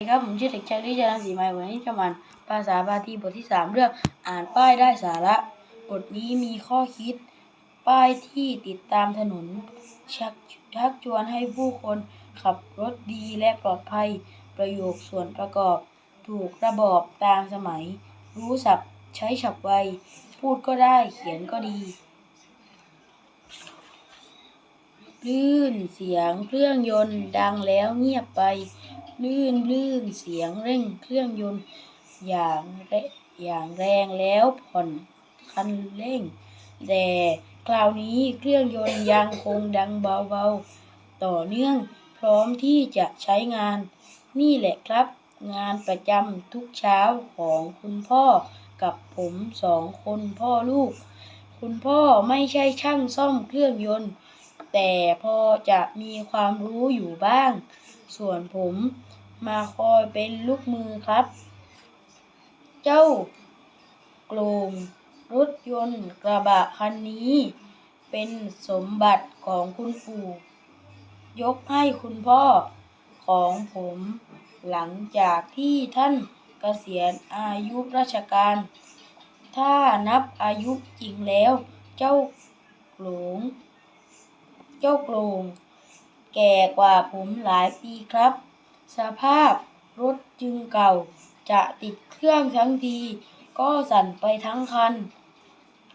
สวัสดีครับผมชื่อเด็กชายวิจารณ์ศรีไม้วันนี้จะมาอ่านภาษาบาลีบทที่สามเรื่องอ่านป้ายได้สาระ บทนี้มีข้อคิด ป้ายที่ติดตามถนน ชักชักชวนให้ผู้คนขับรถดีและปลอดภัย ประโยคส่วนประกอบ ถูกระบอบตามสมัย รู้ศัพท์ใช้ฉับไว พูดก็ได้เขียนก็ดีลื่นเสียงเครื่องยนต์ดังแล้วเงียบไป ลื่นลื่นเสียงเร่งเครื่องยนต์ อย่างแรอย่างแรงแล้วผ่อนคันเร่ง แต่คราวนี้เครื่องยนต์ยังคงดังเบาๆ ต่อเนื่องพร้อมที่จะใช้งาน นี่แหละครับ งานประจำทุกเช้าของคุณพ่อกับผมสองคนพ่อลูก คุณพ่อไม่ใช่ช่างซ่อมเครื่องยนต์ แต่พอจะมีความรู้อยู่บ้าง ส่วนผม มาคอยเป็นลูกมือครับ เจ้ากลงรถยนต์กระบะคันนี้ เป็นสมบัติของคุณปู่ ยกให้คุณพ่อของผมหลังจากที่ท่านเกษียณอายุราชการ ถ้านับอายุจริงแล้ว เจ้าโกลง เจ้าโกลง แก่กว่าผมหลายปีครับ สภาพรถจึงเก่า จะติดเครื่องทั้งที ก็สั่นไปทั้งคัน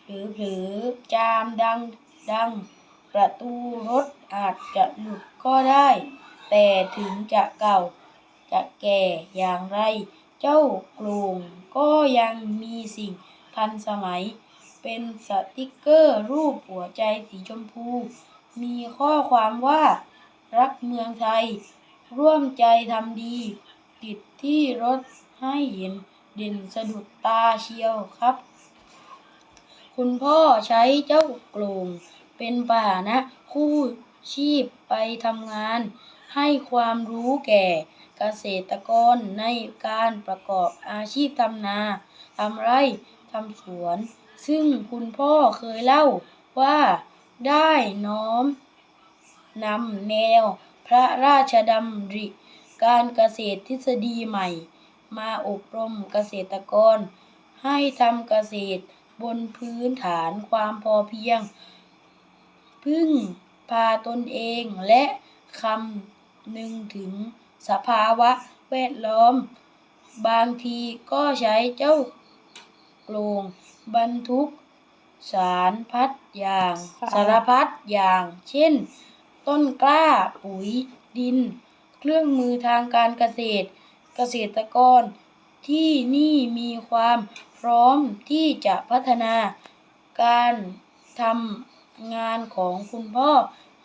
หรือเผลอจามดังดัง ประตูรถอาจจะหลุดก็ได้ แต่ถึงจะเก่า จะแก่อย่างไร เจ้ากลงก็ยังมีสิ่งทันสมัย เป็นสติกเกอร์รูปหัวใจสีชมพู มีข้อความว่า รักเมืองไทย ร่วมใจทำดี ติดที่รถให้เห็นเด่นสะดุดตาเชียวครับ คุณพ่อใช้เจ้ากลงเป็นพานะคู่ชีพไปทำงาน ให้ความรู้แก่เกษตรกรในการประกอบอาชีพทำนาทำไร่ทำสวน ซึ่งคุณพ่อเคยเล่าว่าได้น้อมนำแนว พระราชดำริ การเกษตรทฤษฎีใหม่ มาอบรมเกษตรกร ให้ทำเกษตรบนพื้นฐานความพอเพียง พึ่งพาตนเองและคำนึงถึงสภาวะแวดล้อม บางทีก็ใช้เจ้าโกลงบรรทุกสารพัดอย่างสารพัดอย่าง เช่น ต้นกล้า ปุ๋ย ดิน เครื่องมือทางการเกษตร เกษตรกร ที่นี่มีความพร้อมที่จะพัฒนา การทำงานของคุณพ่อ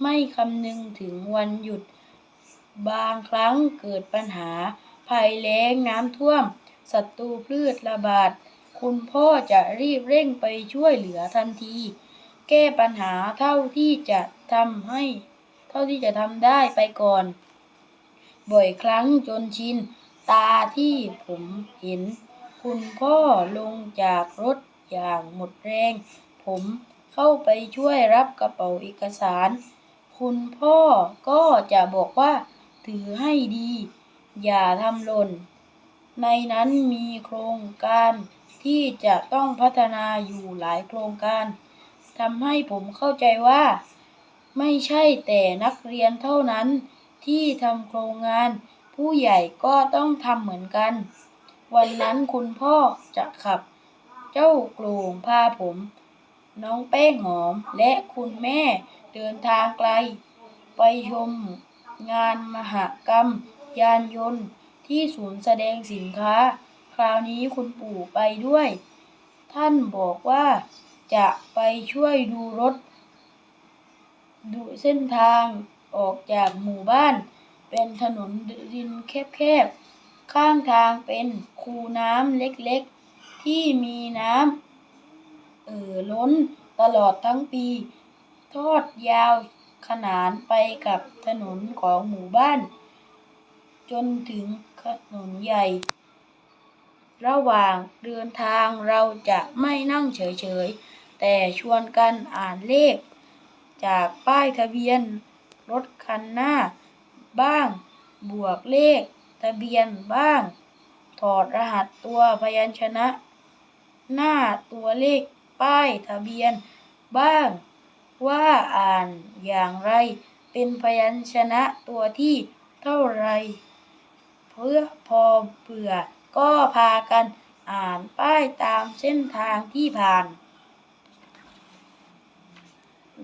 ไม่คำนึงถึงวันหยุด บางครั้งเกิดปัญหาภัยแล้งน้ำท่วมศัตรูพืชระบาด คุณพ่อจะรีบเร่งไปช่วยเหลือทันที แก้ปัญหาเท่าที่จะทำให้ ท่าที่จะทำได้ไปก่อน บ่อยครั้งจนชิน ตาที่ผมเห็น คุณพ่อลงจากรถอย่างหมดแรง ผมเข้าไปช่วยรับกระเป๋าเอกสาร คุณพ่อก็จะบอกว่า ถือให้ดี อย่าทำหล่น ในนั้นมีโครงการที่จะต้องพัฒนาอยู่หลายโครงการทำให้ผมเข้าใจว่า ไม่ใช่แต่นักเรียนเท่านั้นที่ทำโครงงาน ผู้ใหญ่ก็ต้องทำเหมือนกัน วันนั้นคุณพ่อจะขับ เจ้ากลงพาผม น้องแป้งหอมและคุณแม่เดินทางไกล ไปชมงานมหกรรม ยานยนต์ที่ศูนย์แสดงสินค้า คราวนี้คุณปู่ไปด้วย ท่านบอกว่าจะไปช่วยดูรถ ดูเส้นทางออกจากหมู่บ้าน เป็นถนนดินแคบๆ ข้างทางเป็นคูน้ำเล็กๆ ที่มีน้ำเอ่อล้นตลอดทั้งปี ทอดยาวขนานไปกับถนนของหมู่บ้าน จนถึงถนนใหญ่ ระหว่างเดินทางเราจะไม่นั่งเฉยๆ แต่ชวนกันอ่านเลข จากป้ายทะเบียนรถคันหน้า บ้าง บวกเลข ทะเบียนบ้าง ถอดรหัสตัวพยัญชนะ หน้าตัวเลขป้ายทะเบียน บ้าง ว่าอ่านอย่างไร เป็นพยัญชนะตัวที่เท่าไร เพื่อพอเบื่อก็พากันอ่านป้ายตามเส้นทางที่ผ่าน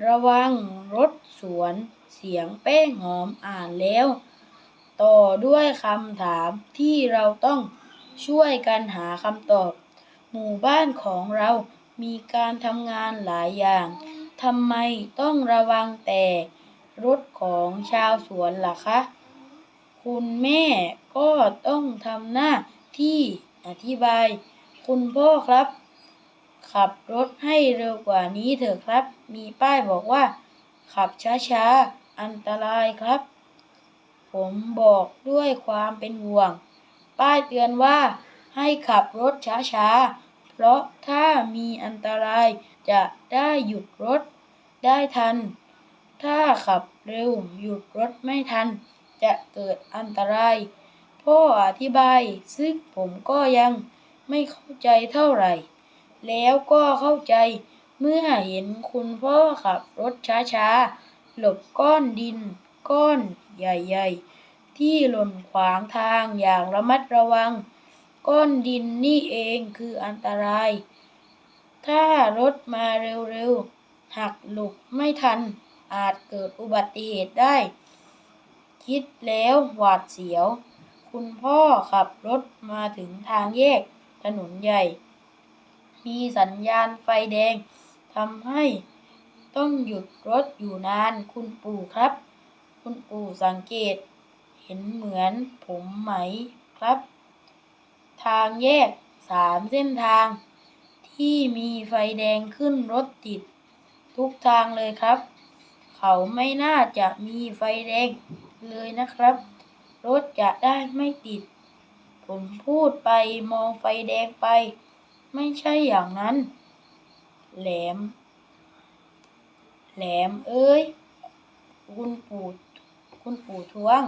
ระวังรถสวนเสียงแป้งหอมอ่านแล้ว ต่อด้วยคำถามที่เราต้องช่วยกันหาคำตอบ หมู่บ้านของเรามีการทำงานหลายอย่างทำไมต้องระวังแต่รถของชาวสวนล่ะคะ คุณแม่ก็ต้องทำหน้าที่อธิบาย คุณพ่อครับ ขับรถให้เร็วกว่านี้เถอะครับ มีป้ายบอกว่า ขับช้าๆ อันตรายครับ ผมบอกด้วยความเป็นห่วง ป้ายเตือนว่าให้ขับรถช้าๆ เพราะถ้ามีอันตรายจะได้หยุดรถได้ทัน ถ้าขับเร็วหยุดรถไม่ทัน จะเกิดอันตราย พ่ออธิบายซึ่งผมก็ยังไม่เข้าใจเท่าไหร่ แล้วก็เข้าใจเมื่อเห็นคุณพ่อขับรถช้าๆ หลบก้อนดิน ก้อนใหญ่ๆ ที่หล่นขวางทางอย่างระมัดระวัง ก้อนดินนี่เองคืออันตราย ถ้ารถมาเร็วๆ หักหลบไม่ทันอาจเกิดอุบัติเหตุได้ คิดแล้วหวาดเสียว คุณพ่อขับรถมาถึงทางแยกถนนใหญ่ มีสัญญาณไฟแดงทำให้ต้องหยุดรถอยู่นานคุณปู่ครับ คุณปู่สังเกต เห็นเหมือนผมไหมครับ ทางแยกสามเส้นทาง ที่มีไฟแดงขึ้นรถติด ทุกทางเลยครับ เขาไม่น่าจะมีไฟแดงเลยนะครับ รถจะได้ไม่ติด ผมพูดไปมองไฟแดงไป ไม่ใช่อย่างนั้น แหลม แหลม เอ้ย คุณปู่คุณปู่ทวง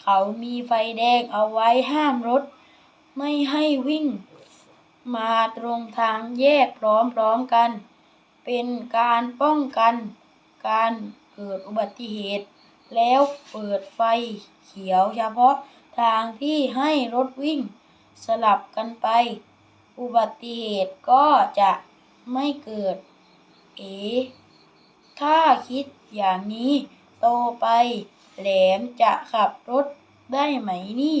เขามีไฟแดงเอาไว้ห้ามรถ ไม่ให้วิ่ง มาตรงทางแยกพร้อมๆกัน เป็นการป้องกัน การเกิดอุบัติเหตุ แล้วเปิดไฟเขียวเฉพาะทางที่ให้รถวิ่ง สลับกันไป อุบัติเหตุก็จะไม่เกิด เอ๋ถ้าคิดอย่างนี้ โตไปแหลมจะขับรถได้ไหมนี่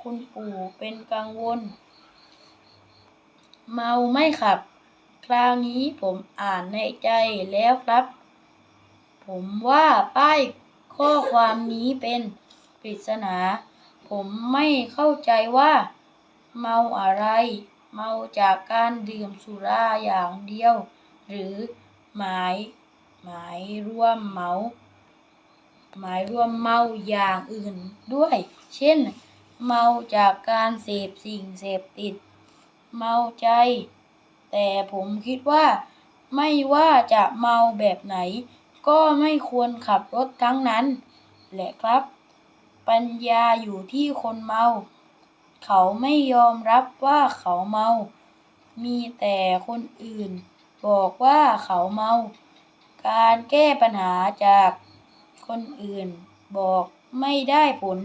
คุณปู่เป็นกังวล เมาไม่ขับ คราวนี้ผมอ่านในใจแล้วครับ ผมว่าป้ายข้อความนี้เป็นปริศนา ผมไม่เข้าใจว่า เมาอะไร เมาจากการดื่มสุราอย่างเดียว หรือหมายหมายรวมเมา หมายรวมเมาอย่างอื่นด้วย เช่น เมาจากการเสพสิ่งเสพติด เมาใจ แต่ผมคิดว่า ไม่ว่าจะเมาแบบไหน ก็ไม่ควรขับรถทั้งนั้น แหละครับ ปัญญาอยู่ที่คนเมา เขาไม่ยอมรับว่าเขาเมา มีแต่คนอื่น บอกว่าเขาเมา การแก้ปัญหาจากคนอื่น บอกไม่ได้ผล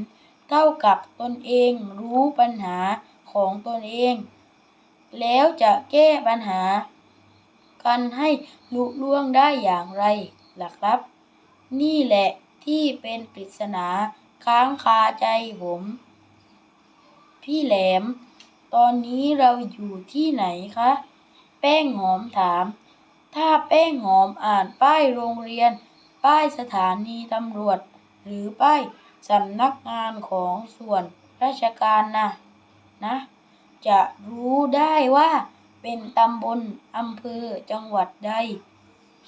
เท่ากับตนเองรู้ปัญหาของตนเอง แล้วจะแก้ปัญหา กันให้ลุล่วงได้อย่างไรล่ะครับ นี่แหละที่เป็นปริศนาค้างคาใจผม พี่แหลม ตอนนี้เราอยู่ที่ไหนคะ แป้งหอมถาม ถ้าแป้งหอมอ่านป้ายโรงเรียน ป้ายสถานีตำรวจ หรือป้ายสำนักงานของส่วนราชการนะนะ จะรู้ได้ว่าเป็นตำบลอำเภอจังหวัดใด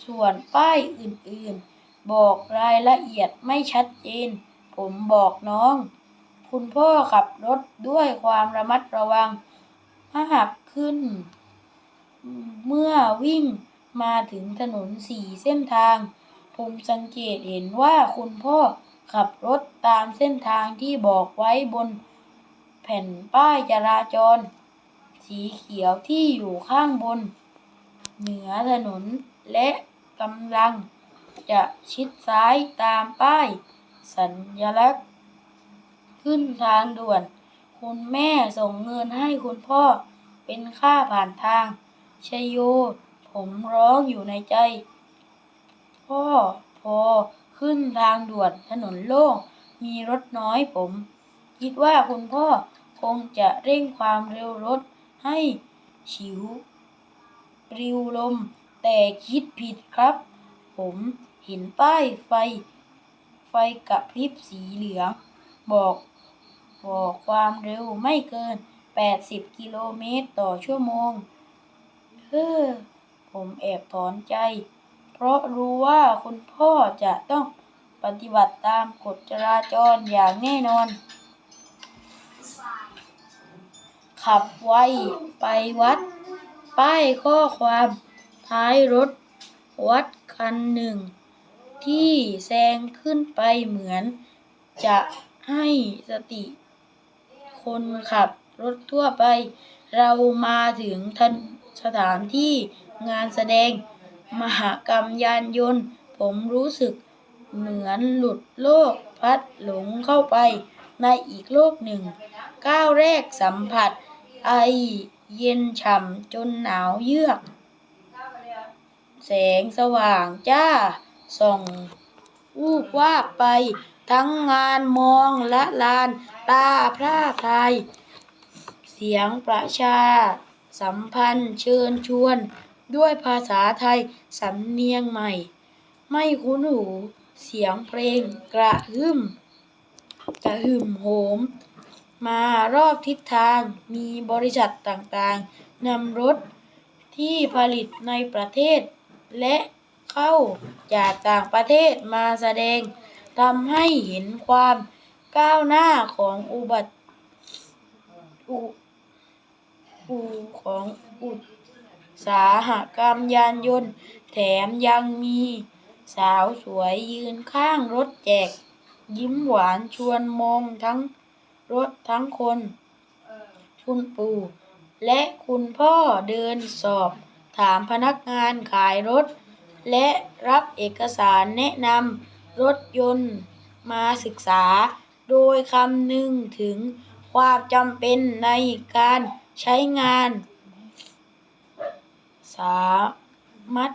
ส่วนป้ายอื่นๆ บอกรายละเอียดไม่ชัดเจน ผมบอกน้อง คุณพ่อขับรถด้วยความระมัดระวังมากขึ้น เมื่อวิ่งมาถึงถนนสี่เส้นทาง ผมสังเกตเห็นว่าคุณพ่อขับรถตามเส้นทางที่บอกไว้บนแผ่นป้ายจราจร สีเขียวที่อยู่ข้างบน เหนือถนนและกำลังจะชิดซ้ายตามป้าย สัญลักษณ์ ขึ้นทางด่วน คุณแม่ส่งเงินให้คุณพ่อเป็นค่าผ่านทางชยโย ผมร้องอยู่ในใจ พ่อพอขึ้นทางด่วนถนนโล่งมีรถน้อยผม คิดว่าคุณพ่อคงจะเร่งความเร็วรถให้ฉิว ปลิวลม แต่คิดผิดครับ ผมเห็นป้ายไฟ ไฟกระพริบสีเหลือง บอก บอกความเร็วไม่เกิน 80 กิโลเมตรต่อชั่วโมง เฮ้อ ผมแอบถอนใจ เพราะรู้ว่าคุณพ่อจะต้องปฏิบัติตามกฎจราจรอย่างแน่นอน ขับไวไปวัด ป้ายข้อความท้ายรถ วัดคันหนึ่ง ที่แซงขึ้นไปเหมือนจะให้สติ คนขับรถทั่วไป เรามาถึงทันสถานที่งานแสดง มหกรรมยานยนต์ ผมรู้สึกเหมือนหลุดโลกพัดหลงเข้าไป ในอีกโลกหนึ่ง ก้าวแรกสัมผัส ไอเย็นฉ่ำจนหนาวเยือก แสงสว่างจ้า ส่องวูบวาบไป ทั้งงานมองละลาน ตาพร่าพรายเสียงประชา สัมพันธ์เชิญชวน ด้วยภาษาไทย สำเนียงใหม่ ไม่คุ้นหู เสียงเพลงกระหึ่มกระหึ่มโหม มารอบทิศทางมีบริษัทต่างๆนำรถที่ผลิตในประเทศ และเข้าจากต่างประเทศมาแสดงทำให้เห็นความ ก้าวหน้าของอุบัติอุอุของอุตสาหกรรมยานยนต์ แถมยังมีสาวสวยยืนข้างรถแจก ยิ้มหวานชวนมองทั้งรถทั้งคน คุณปู่ และคุณพ่อเดินสอบ ถามพนักงานขายรถ และรับเอกสารแนะนำรถยนต์มาศึกษา โดยคำนึงถึงความจำเป็นในการใช้งาน สามารถ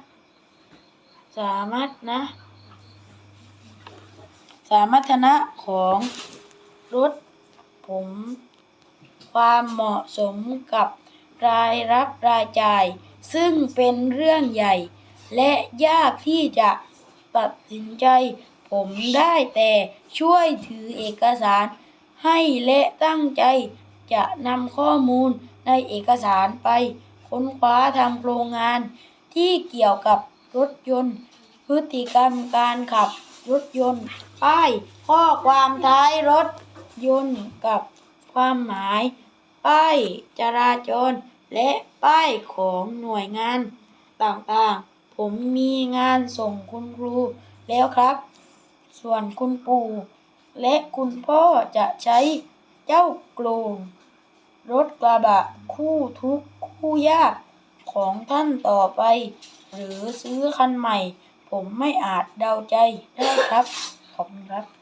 สามารถนะ สามารถนะของรถผม ความเหมาะสมกับรายรับรายจ่าย ซึ่งเป็นเรื่องใหญ่ และยากที่จะตัดสินใจ ผมได้แต่ช่วยถือเอกสารให้และตั้งใจจะนำข้อมูลในเอกสารไปค้นคว้าทำโครงงานที่เกี่ยวกับรถยนต์ พฤติกรรมการขับรถยนต์ ป้ายข้อความท้ายรถยนต์กับความหมาย ป้ายจราจร และป้ายของหน่วยงานต่างๆ ผมมีงานส่งคุณครูแล้วครับ ส่วนคุณปู่และคุณพ่อจะใช้เจ้าโกลงรถกระบะคู่ทุกคู่ยากของท่านต่อไป หรือซื้อคันใหม่ ผมไม่อาจเดาใจได้ครับ ขอบคุณครับ